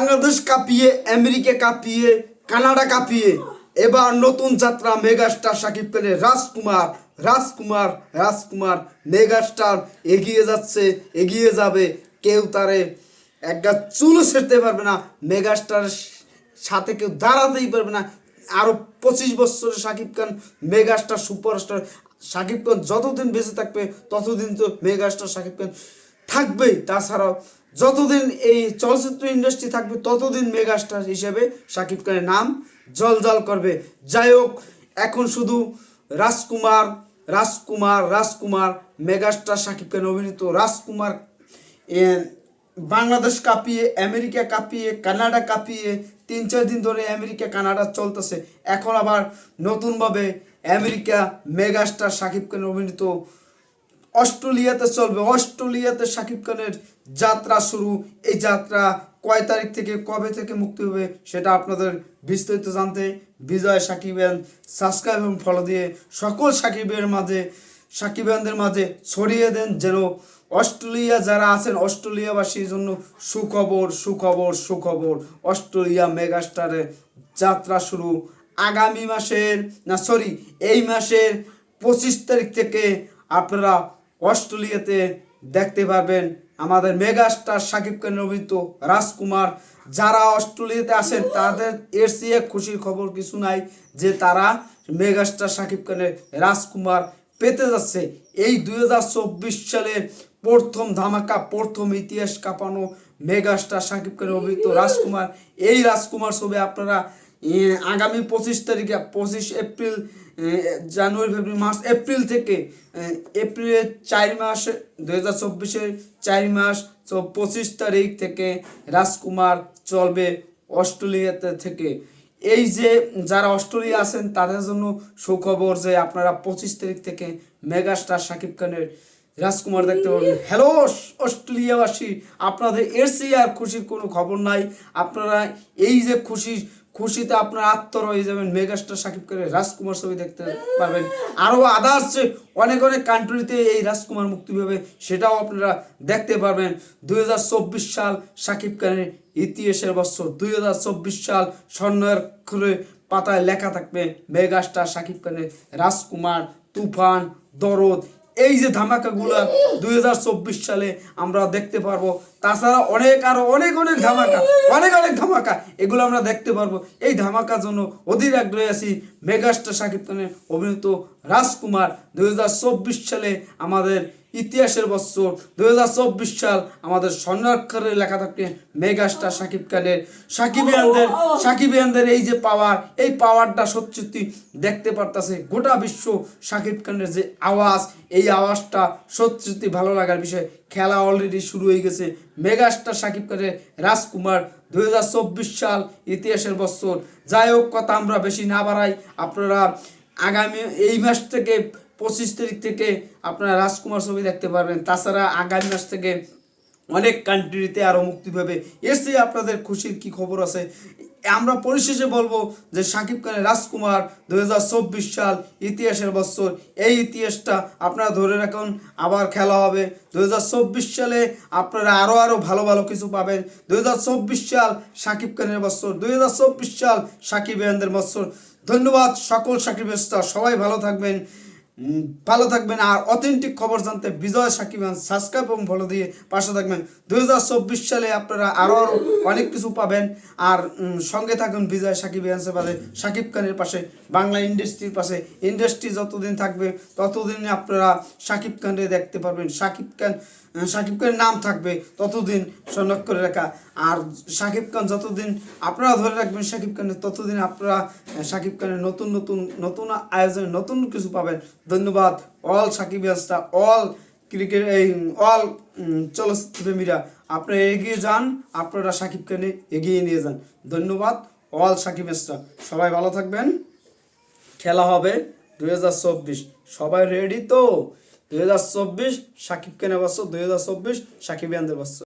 বাংলাদেশ কাঁপিয়ে, আমেরিকা কাঁপিয়ে, কানাডা কাঁপিয়ে, এবার নতুন যাত্রা মেগাস্টার শাকিব খানের রাজকুমার রাজকুমার রাজকুমার মেগাস্টার এগিয়ে যাচ্ছে, এগিয়ে যাবে। কেউ তারে একটা চুলও সেরতে পারবে না মেগাস্টারের সাথে কেউ দাঁড়াতেই পারবে না। আরও পঁচিশ বছরের শাকিব খান মেগাস্টার, সুপারস্টার। শাকিব খান যতদিন বেঁচে থাকবে, ততদিন তো মেগাস্টার শাকিব খান থাকবেই। তাছাড়াও যতদিন এই চলচ্চিত্র ইন্ডাস্ট্রি থাকবে, ততদিন মেগাস্টার হিসেবে শাকিব খানের নাম জলজল করবে। যাই হোক, এখন শুধু রাজকুমার রাজকুমার রাজকুমার মেগাস্টার শাকিব খান অভিনীত রাজকুমার বাংলাদেশ কাঁপিয়ে, আমেরিকা কাঁপিয়ে, কানাডা কাঁপিয়ে, তিন চার দিন ধরে আমেরিকা, কানাডা চলতেছে। এখন আবার নতুনভাবে আমেরিকা মেগাস্টার শাকিব খান অভিনীত অস্ট্রেলিয়াতে চলবে। অস্ট্রেলিয়াতে শাকিব খানের যাত্রা শুরু। এই যাত্রা কয় তারিখ থেকে, কবে থেকে মুক্তি হবে সেটা আপনাদের বিস্তারিত জানতে বিজয় সাকিবেন সাবস্ক্রাইব এবং ফলো দিয়ে সকল সাকিবের মাঝে সাকিবানদের মাঝে ছড়িয়ে দেন যেন অস্ট্রেলিয়া যারা আছেন অস্ট্রেলিয়াবাসীর জন্য সুখবর সুখবর সুখবর। অস্ট্রেলিয়া মেগাস্টারের যাত্রা শুরু আগামী মাসের, না সরি এই মাসের পঁচিশ তারিখ থেকে আপনারা অস্ট্রেলিয়াতে দেখতে পারবেন আমাদের মেগাস্টার সাকিব খানের অভিনীত রাজকুমার। যারা অস্ট্রেলিয়াতে আসেন তাদের এর চেয়ে খুশির খবর কিছু নাই যে তারা মেগাস্টার সাকিব খানের রাজকুমার পেতে যাচ্ছে। এই দুই সালের প্রথম ধামাকা, প্রথম ইতিহাস কাঁপানো মেগাস্টার সাকিব খানের অভিনীত রাজকুমার। এই রাজকুমার ছবি আপনারা আগামী পঁচিশ তারিখে, পঁচিশ April January, February, March, April থেকে এপ্রিলের চার মাস দু হাজার চব্বিশের চার মাস পঁচিশ তারিখ থেকে রাজকুমার চলবে অস্ট্রেলিয়াতে থেকে। এই যে যারা অস্ট্রেলিয়া আছেন, তাদের জন্য সুখবর যে আপনারা পঁচিশ তারিখ থেকে মেগাস্টার শাকিব খানের রাজকুমার দেখতে পাবেন। হ্যালো, অস্ট্রেলিয়াবাসী, আপনাদের এর চেয়ে আর খুশির কোনো খবর নাই। আপনারা এই যে খুশি খুশিতে আপনার আত্মর হয়ে যাবেন মেগাস্টার সাকিব খানের রাজকুমার ছবি দেখতে পারবেন। আরও আদার্স অনেক অনেক কান্ট্রিতে এই রাজকুমার মুক্তি পাবে সেটাও আপনারা দেখতে পারবেন। দুই হাজার চব্বিশ সাল সাকিব খানের ইতিহাসের বছর, দুই হাজার চব্বিশ সাল স্বর্ণাক্ষরে পাতায় লেখা থাকবে মেগাস্টার সাকিব খানের রাজকুমার তুফান, দরদ। এই যে ধামাকাগুলো দুই হাজার চব্বিশ সালে আমরা দেখতে পারব, তাছাড়া অনেক আরও অনেক অনেক ধামাকা, অনেক অনেক ধামাকা, এগুলো আমরা দেখতে পারব। এই ধামাকার জন্য অধীর আগ্রহী আছি মেগাস্টার শাকিব খানের অভিনীত রাজকুমার। দুই হাজার চব্বিশ সালে আমাদের ইতিহাসের বছর দুই হাজার চব্বিশ সাল আমাদের স্বর্ণাক্ষরে লেখা থাকবে মেগাস্টার শাকিব খানের। সাকিবিয়ানদের সাকিবিয়ানদের এই যে পাওয়ার এই পাওয়ারটা সত্যি দেখতে পারতাছে। গোটা বিশ্ব শাকিব খানের যে আওয়াজ এই আওয়াজটা সত্যি ভালো লাগার বিষয়। খেলা অলরেডি শুরু হয়ে গেছে। মেগাস্টার শাকিব খানের রাজকুমার দুই হাজার চব্বিশ সাল ইতিহাসের বছর। যাই হোক কথা আমরা বেশি না বাড়াই। আপনারা আগামী এই মাস থেকে পঁচিশ তারিখ থেকে আপনারা রাজকুমার ছবি দেখতে পারবেন। তাছাড়া আগামী মাস থেকে অনেক কান্ট্রিতে আরও মুক্তি পাবে। চেয়ে আপনাদের খুশির কি খবর আছে? আমরা পরিশেষে বলব যে সাকিব খানের রাজকুমার দু হাজার চব্বিশ সাল ইতিহাসের বছর, এই ইতিহাসটা আপনারা ধরে রাখুন, আবার খেলা হবে। দুই হাজার চব্বিশ সালে আপনারা আরও আরও ভালো ভালো কিছু পাবেন। দুই হাজার চব্বিশ সাল সাকিব খানের বছর, দুই হাজার চব্বিশ সাল সাকিব ইয়ানদের বছর। ধন্যবাদ সকল সাকিব সবাই ভালো থাকবেন। ভালো থাকবেন আর অথেন্টিক খবর জানতে বিজয় সাকিব সাবস্ক্রাইব এবং ফলো দিয়ে পাশে থাকবেন। দু হাজার চব্বিশ সালে আপনারা আরও আরও অনেক কিছু পাবেন। আর সঙ্গে থাকুন বিজয় সাকিব ইয়ান্সের পাশে, সাকিব খানের পাশে, বাংলা ইন্ডাস্ট্রির পাশে। ইন্ডাস্ট্রি যতদিন থাকবে, ততদিন আপনারা সাকিব খানকে দেখতে পারবেন। সাকিব খান সাকিব খানের নাম থাকবে ততদিন সংরক্ষণ রাখা। আর সাকিব খান যতদিন আপনারা ধরে রাখবেন সাকিব খানের ততদিন আপনারা সাকিব খানের নতুন নতুন নতুন আয়োজনে নতুন কিছু পাবেন। ধন্যবাদ অল সাকিব ইয়াসটা অল ক্রিকেট এই অল চলচ্চিত্র প্রেমীরা আপনারা এগিয়ে যান, আপনারা সাকিব খানে এগিয়ে নিয়ে যান। ধন্যবাদ অল সাকিব ইয়াসটা সবাই ভালো থাকবেন। খেলা হবে দু হাজার চব্বিশ। সবাই রেডি তো? দুই হাজার চব্বিশ সাকিব খানের বছর দুই হাজার চব্বিশ সাকিব ইয়ানদের বছর।